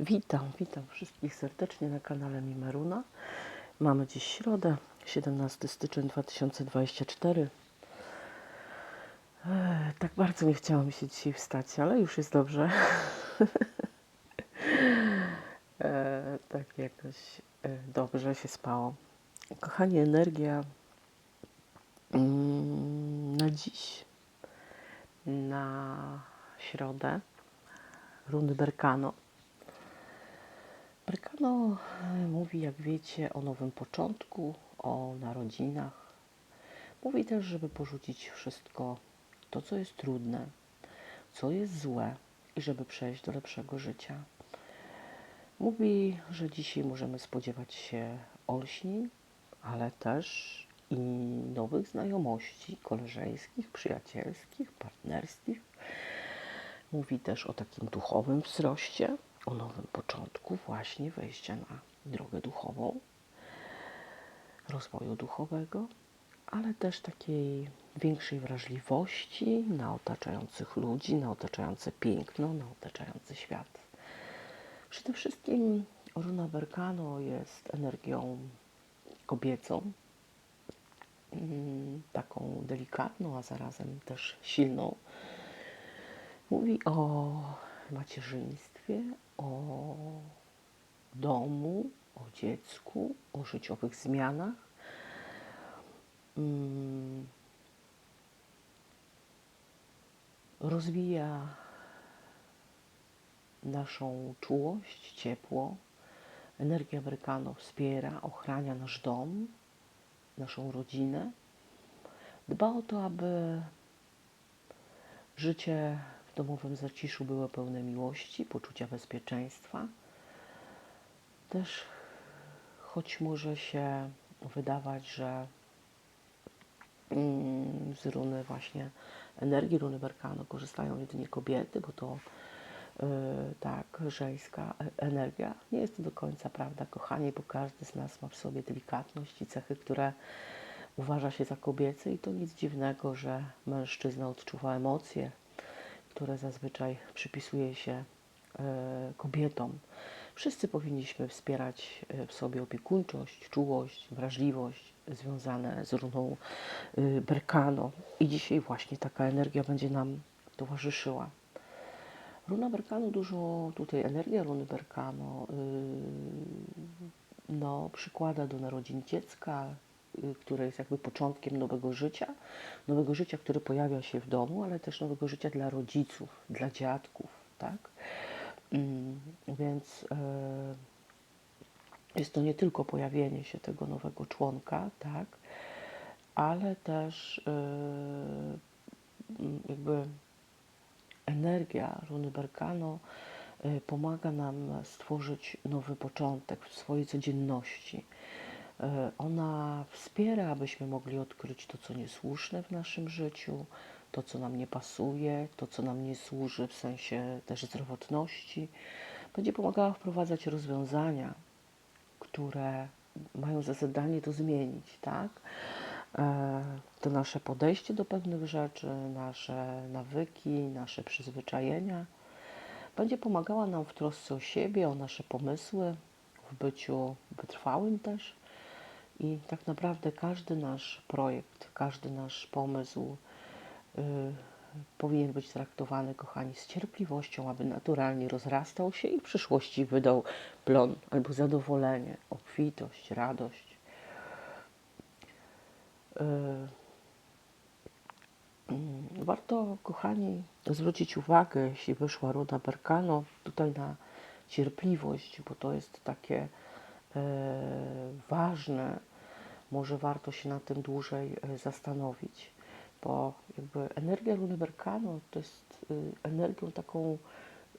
Witam, witam wszystkich serdecznie na kanale Mimeruna. Mamy dziś środę, 17 styczeń 2024. Ech, tak bardzo nie chciało mi się dzisiaj wstać, ale już jest dobrze. e, tak jakoś e, dobrze się spało. Kochani, energia mm, na dziś, na środę, runy Berkano. Berkano e, mówi, jak wiecie, o nowym początku, o narodzinach. Mówi też, żeby porzucić wszystko to, co jest trudne, co jest złe i żeby przejść do lepszego życia. Mówi, że dzisiaj możemy spodziewać się olśni, ale też i nowych znajomości koleżeńskich, przyjacielskich, partnerskich. Mówi też o takim duchowym wzroście, o nowym początku, właśnie wejścia na drogę duchową, rozwoju duchowego, ale też takiej większej wrażliwości na otaczających ludzi, na otaczające piękno, na otaczający świat. Przede wszystkim runa Berkano jest energią kobiecą, mm, taką delikatną, a zarazem też silną. Mówi o macierzyństwie, o domu, o dziecku, o życiowych zmianach. Mm. Rozwija naszą czułość, ciepło. Energia Amerykano wspiera, ochrania nasz dom, naszą rodzinę. Dba o to, aby życie domowym zaciszu było pełne miłości, poczucia bezpieczeństwa. Też, choć może się wydawać, że mm, z runy właśnie energii runy Berkano korzystają jedynie kobiety, bo to yy, tak, żeńska energia. Nie jest to do końca prawda, kochani, bo każdy z nas ma w sobie delikatność i cechy, które uważa się za kobiece i to nic dziwnego, że mężczyzna odczuwa emocje, które zazwyczaj przypisuje się e, kobietom. Wszyscy powinniśmy wspierać e, w sobie opiekuńczość, czułość, wrażliwość związane z runą y, Berkano. I dzisiaj właśnie taka energia będzie nam towarzyszyła. Runa Berkano dużo, tutaj energia runy Berkano yy, no, przykłada do narodzin dziecka, które jest jakby początkiem nowego życia, nowego życia, które pojawia się w domu, ale też nowego życia dla rodziców, dla dziadków, tak? Yy, więc yy, jest to nie tylko pojawienie się tego nowego członka, tak? Ale też yy, jakby energia runy Berkano y, pomaga nam stworzyć nowy początek w swojej codzienności. Y, Ona wspiera, abyśmy mogli odkryć to, co niesłuszne w naszym życiu, to, co nam nie pasuje, to, co nam nie służy w sensie też zdrowotności. Będzie pomagała wprowadzać rozwiązania, które mają za zadanie to zmienić, tak? E, to nasze podejście do pewnych rzeczy, nasze nawyki, nasze przyzwyczajenia. Będzie pomagała nam w trosce o siebie, o nasze pomysły, w byciu wytrwałym też. I tak naprawdę każdy nasz projekt, każdy nasz pomysł y, powinien być traktowany, kochani, z cierpliwością, aby naturalnie rozrastał się i w przyszłości wydał plon albo zadowolenie, obfitość, radość. Y, mm, Warto, kochani, zwrócić uwagę, jeśli wyszła ruda Berkano, tutaj na cierpliwość, bo to jest takie e, ważne. Może warto się na tym dłużej e, zastanowić, bo jakby energia runy Berkano to jest y, energią taką,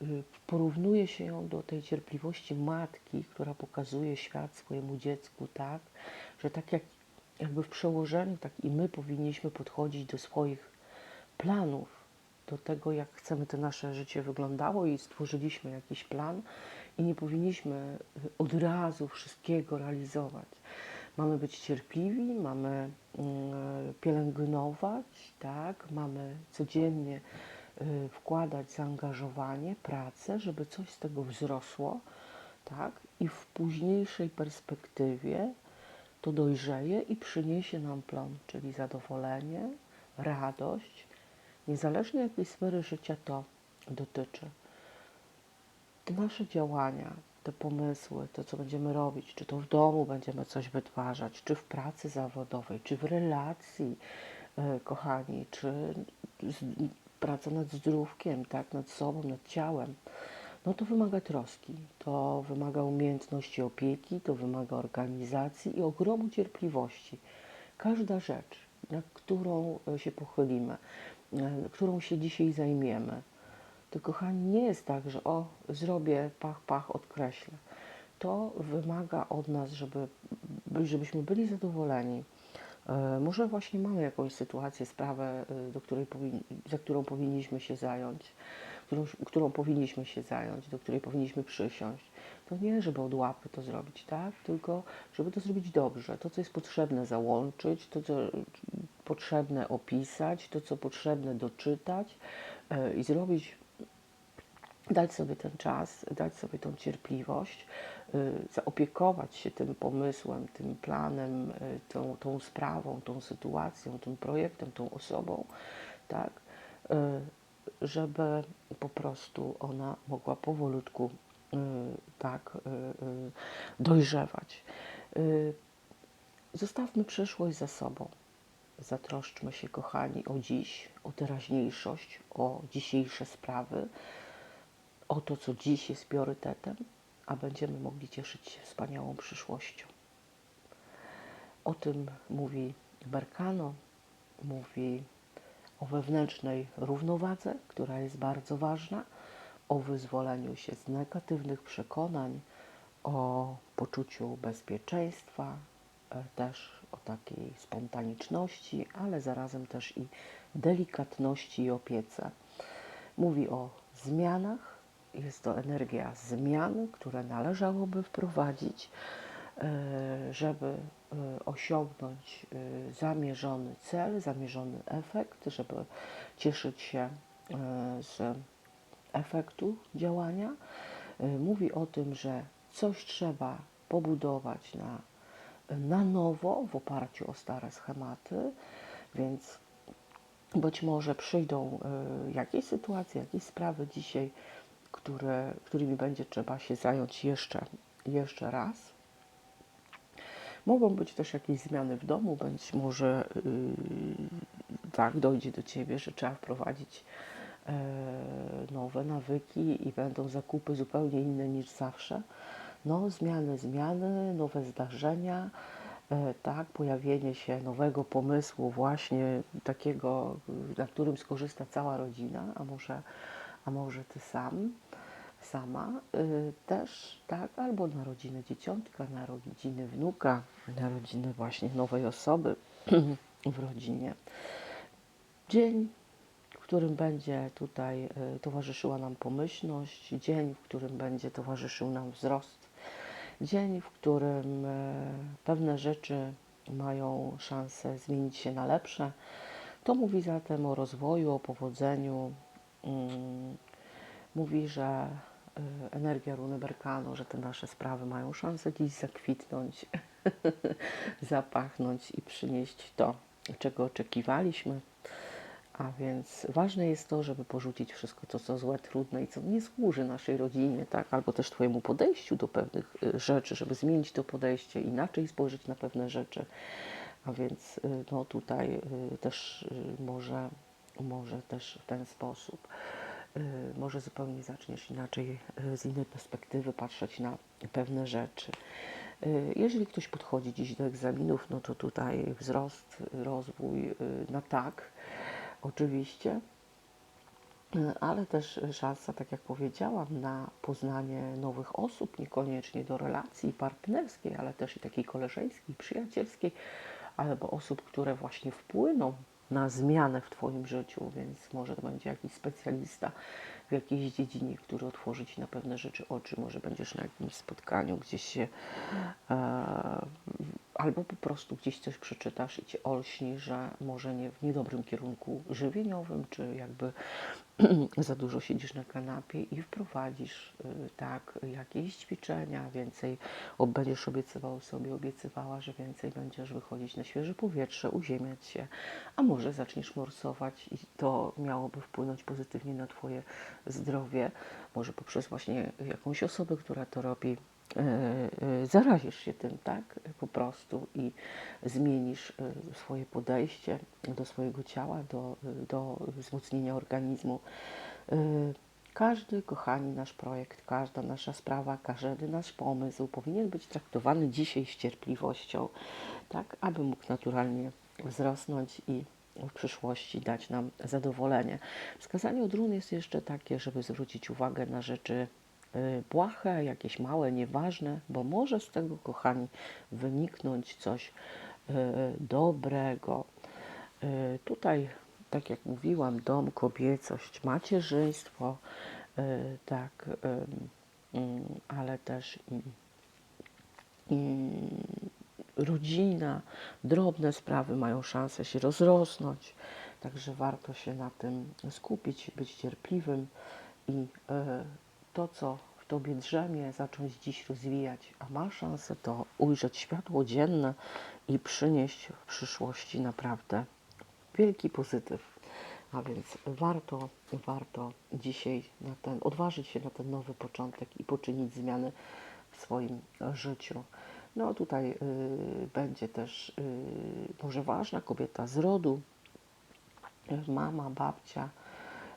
y, porównuje się ją do tej cierpliwości matki, która pokazuje świat swojemu dziecku, tak, że tak jak jakby w przełożeniu, tak i my powinniśmy podchodzić do swoich planów, do tego, jak chcemy to nasze życie wyglądało i stworzyliśmy jakiś plan i nie powinniśmy od razu wszystkiego realizować. Mamy być cierpliwi, mamy mm, pielęgnować, tak, mamy codziennie y, wkładać zaangażowanie, pracę, żeby coś z tego wzrosło, tak? I w późniejszej perspektywie to dojrzeje i przyniesie nam plon, czyli zadowolenie, radość, niezależnie jakiej sfery życia to dotyczy. Te nasze działania, te pomysły, to co będziemy robić, czy to w domu będziemy coś wytwarzać, czy w pracy zawodowej, czy w relacji, e, kochani, czy praca nad zdrówkiem, tak, nad sobą, nad ciałem, no to wymaga troski, to wymaga umiejętności opieki, to wymaga organizacji i ogromu cierpliwości. Każda rzecz, nad którą e, się pochylimy, e, którą się dzisiaj zajmiemy, to kochani, nie jest tak, że o, zrobię, pach, pach, odkreślę. To wymaga od nas, żeby, żebyśmy byli zadowoleni. E, Może właśnie mamy jakąś sytuację, sprawę, e, do której za którą powinniśmy się zająć, którą, którą powinniśmy się zająć, do której powinniśmy przysiąść. To nie, żeby od łapy to zrobić, tak? Tylko, żeby to zrobić dobrze. To, co jest potrzebne załączyć, to, co potrzebne opisać, to, co potrzebne doczytać e, i zrobić dać sobie ten czas, dać sobie tą cierpliwość, y, zaopiekować się tym pomysłem, tym planem, y, tą, tą sprawą, tą sytuacją, tym projektem, tą osobą, tak, y, żeby po prostu ona mogła powolutku tak dojrzewać. Zostawmy przyszłość za sobą. Zatroszczmy się, kochani, o dziś, o teraźniejszość, o dzisiejsze sprawy o to, co dziś jest priorytetem, a będziemy mogli cieszyć się wspaniałą przyszłością. O tym mówi Berkano, mówi o wewnętrznej równowadze, która jest bardzo ważna, o wyzwoleniu się z negatywnych przekonań, o poczuciu bezpieczeństwa, e, też o takiej spontaniczności, ale zarazem też i delikatności i opiece. Mówi o zmianach, jest to energia zmian, które należałoby wprowadzić, e, żeby e, osiągnąć e, zamierzony cel, zamierzony efekt, żeby cieszyć się z efektu działania. Mówi o tym, że coś trzeba pobudować na, na nowo w oparciu o stare schematy, więc być może przyjdą jakieś sytuacje, jakieś sprawy dzisiaj, które, którymi będzie trzeba się zająć jeszcze, jeszcze raz. Mogą być też jakieś zmiany w domu, być może yy, tak dojdzie do Ciebie, że trzeba wprowadzić yy, nowe nawyki i będą zakupy zupełnie inne niż zawsze. No, zmiany, zmiany, nowe zdarzenia, yy, tak, pojawienie się nowego pomysłu, właśnie takiego, na którym skorzysta cała rodzina, a może, a może Ty sam sama y, też, tak, albo narodziny dzieciątka, narodziny wnuka, narodziny właśnie nowej osoby w rodzinie. Dzień, w którym będzie tutaj y, towarzyszyła nam pomyślność, dzień, w którym będzie towarzyszył nam wzrost, dzień, w którym y, pewne rzeczy mają szansę zmienić się na lepsze. To mówi zatem o rozwoju, o powodzeniu. Mówi, że y, energia runy Berkanu, że te nasze sprawy mają szansę dziś zakwitnąć, zapachnąć i przynieść to, czego oczekiwaliśmy. A więc ważne jest to, żeby porzucić wszystko to, co złe, trudne i co nie służy naszej rodzinie, tak? albo też Twojemu podejściu do pewnych y, rzeczy, żeby zmienić to podejście, inaczej spojrzeć na pewne rzeczy. A więc y, no, tutaj też może, może też w ten sposób. Y, może zupełnie zaczniesz inaczej, y, z innej perspektywy patrzeć na pewne rzeczy. Y, jeżeli ktoś podchodzi dziś do egzaminów, no to tutaj wzrost, rozwój na tak, oczywiście, ale też szansa, tak jak powiedziałam, na poznanie nowych osób, niekoniecznie do relacji partnerskiej, ale też i takiej koleżeńskiej, przyjacielskiej, albo osób, które właśnie wpłyną na zmianę w Twoim życiu, więc może to będzie jakiś specjalista w jakiejś dziedzinie, który otworzy Ci na pewne rzeczy oczy. Może będziesz na jakimś spotkaniu, gdzieś się e, albo po prostu gdzieś coś przeczytasz i cię olśni, że może nie w niedobrym kierunku żywieniowym, czy jakby za dużo siedzisz na kanapie i wprowadzisz y, tak jakieś ćwiczenia, więcej będziesz obiecywał sobie, obiecywała, że więcej będziesz wychodzić na świeże powietrze, uziemiać się, a może zaczniesz morsować i to miałoby wpłynąć pozytywnie na Twoje zdrowie, może poprzez właśnie jakąś osobę, która to robi. E, e, Zarazisz się tym, tak? Po prostu i zmienisz e, swoje podejście do swojego ciała, do, do wzmocnienia organizmu. Każdy, kochani, nasz projekt, każda nasza sprawa, każdy nasz pomysł powinien być traktowany dzisiaj z cierpliwością, tak, aby mógł naturalnie wzrosnąć i w przyszłości dać nam zadowolenie. Wskazanie od run jest jeszcze takie, żeby zwrócić uwagę na rzeczy błahe, jakieś małe, nieważne, bo może z tego, kochani, wyniknąć coś y, dobrego. Y, Tutaj, tak jak mówiłam, dom, kobiecość, macierzyństwo, y, tak, ym, ale też i, rodzina, drobne sprawy mają szansę się rozrosnąć, także warto się na tym skupić, być cierpliwym i to, co w Tobie drzemie, zacząć dziś rozwijać, a ma szansę to ujrzeć światło dzienne i przynieść w przyszłości naprawdę wielki pozytyw. A więc warto, warto dzisiaj na ten, odważyć się na ten nowy początek i poczynić zmiany w swoim życiu. No tutaj y, będzie też y, może ważna kobieta z rodu, mama, babcia,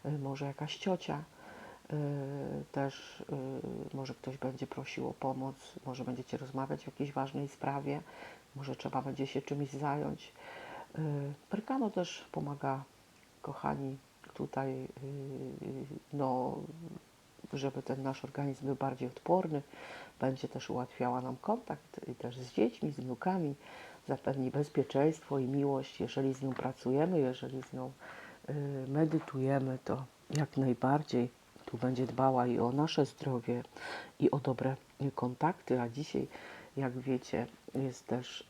y, może jakaś ciocia. Y, Też y, może ktoś będzie prosił o pomoc, może będziecie rozmawiać o jakiejś ważnej sprawie, może trzeba będzie się czymś zająć. Y, Perkano też pomaga, kochani, tutaj, no, żeby ten nasz organizm był bardziej odporny. Będzie też ułatwiała nam kontakt i też z dziećmi, z wnukami, zapewni bezpieczeństwo i miłość, jeżeli z nią pracujemy, jeżeli z nią medytujemy, to jak najbardziej tu będzie dbała i o nasze zdrowie, i o dobre kontakty, a dzisiaj, jak wiecie, jest też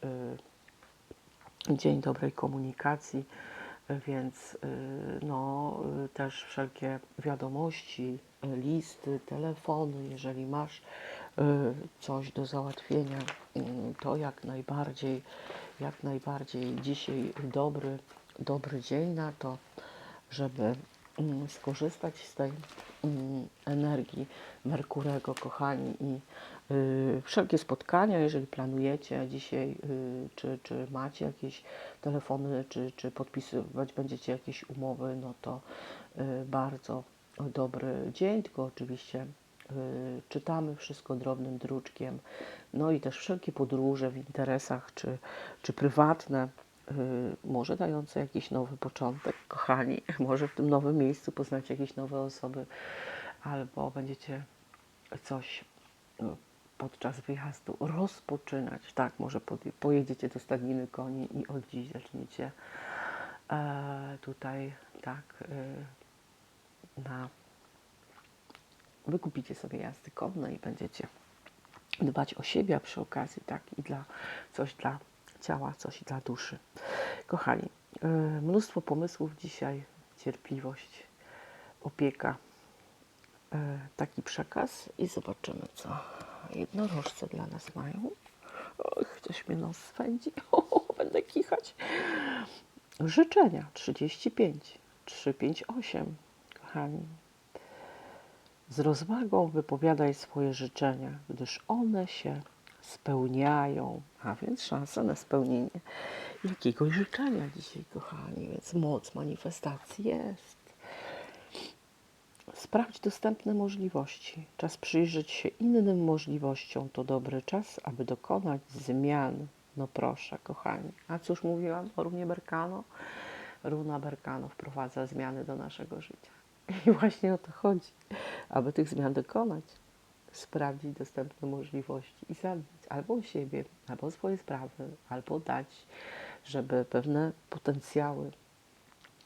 y, Dzień Dobrej Komunikacji, więc y, no, y, też wszelkie wiadomości, listy, telefony, jeżeli masz coś do załatwienia, to jak najbardziej, jak najbardziej. Dzisiaj dobry, dobry dzień na to, żeby skorzystać z tej mm, energii Merkurego, kochani, i y, wszelkie spotkania, jeżeli planujecie dzisiaj, y, czy, czy macie jakieś telefony, czy, czy podpisywać będziecie jakieś umowy, no to y, bardzo dobry dzień, tylko oczywiście czytamy wszystko drobnym druczkiem, no i też wszelkie podróże w interesach, czy, czy prywatne, może dające jakiś nowy początek, kochani, może w tym nowym miejscu poznacie jakieś nowe osoby, albo będziecie coś y, podczas wyjazdu rozpoczynać. Tak, może pojedziecie do stadniny koni i od dziś zaczniecie e, tutaj tak y, na wykupicie sobie jazdy konne i będziecie dbać o siebie, a przy okazji tak i dla coś dla ciała, coś dla duszy. Kochani, y, mnóstwo pomysłów dzisiaj, cierpliwość, opieka, y, taki przekaz i zobaczymy, co jednorożce dla nas mają. Och, coś mnie nos swędzi. Będę kichać. Życzenia 35, 358, kochani. Z rozwagą wypowiadaj swoje życzenia, gdyż one się spełniają, a więc szansa na spełnienie jakiegoś życzenia dzisiaj, kochani, więc moc manifestacji jest. Sprawdź dostępne możliwości. Czas przyjrzeć się innym możliwościom. To dobry czas, aby dokonać zmian. No proszę, kochani. A cóż mówiłam o runie Berkano? Runa Berkano wprowadza zmiany do naszego życia. I właśnie o to chodzi, aby tych zmian dokonać. Sprawdzić dostępne możliwości i zadbać albo o siebie, albo swoje sprawy, albo dać, żeby pewne potencjały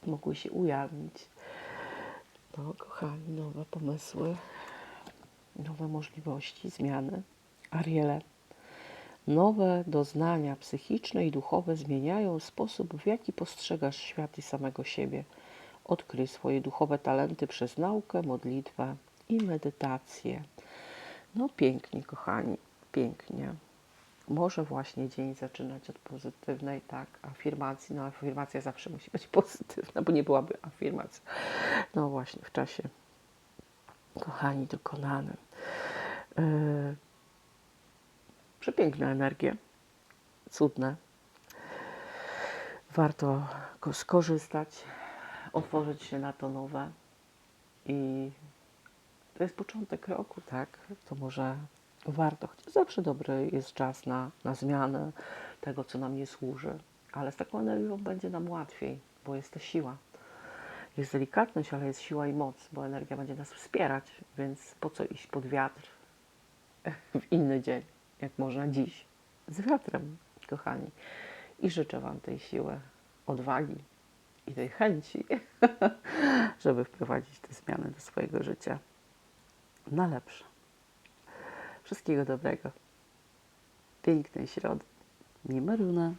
mogły się ujawnić. No, kochani, nowe pomysły, nowe możliwości, zmiany. Ariele, Nowe doznania psychiczne i duchowe zmieniają sposób, w jaki postrzegasz świat i samego siebie. Odkryj swoje duchowe talenty przez naukę, modlitwę i medytację. No pięknie, kochani, pięknie. Może właśnie dzień zaczynać od pozytywnej, tak, afirmacji. No, afirmacja zawsze musi być pozytywna, bo nie byłaby afirmacja. No właśnie, w czasie, kochani, dokonanym. Yy, przepiękne energie, cudne. Warto ko- skorzystać, otworzyć się na to nowe i to jest początek roku, tak? To może warto, chociaż zawsze dobry jest czas na, na zmianę tego, co nam nie służy, ale z taką energią będzie nam łatwiej, bo jest to siła. Jest delikatność, ale jest siła i moc, bo energia będzie nas wspierać, więc po co iść pod wiatr w inny dzień, jak można dziś, z wiatrem, kochani. I życzę Wam tej siły, odwagi i tej chęci, żeby wprowadzić te zmiany do swojego życia na lepsze. Wszystkiego dobrego. Pięknej środy. Nie maruna.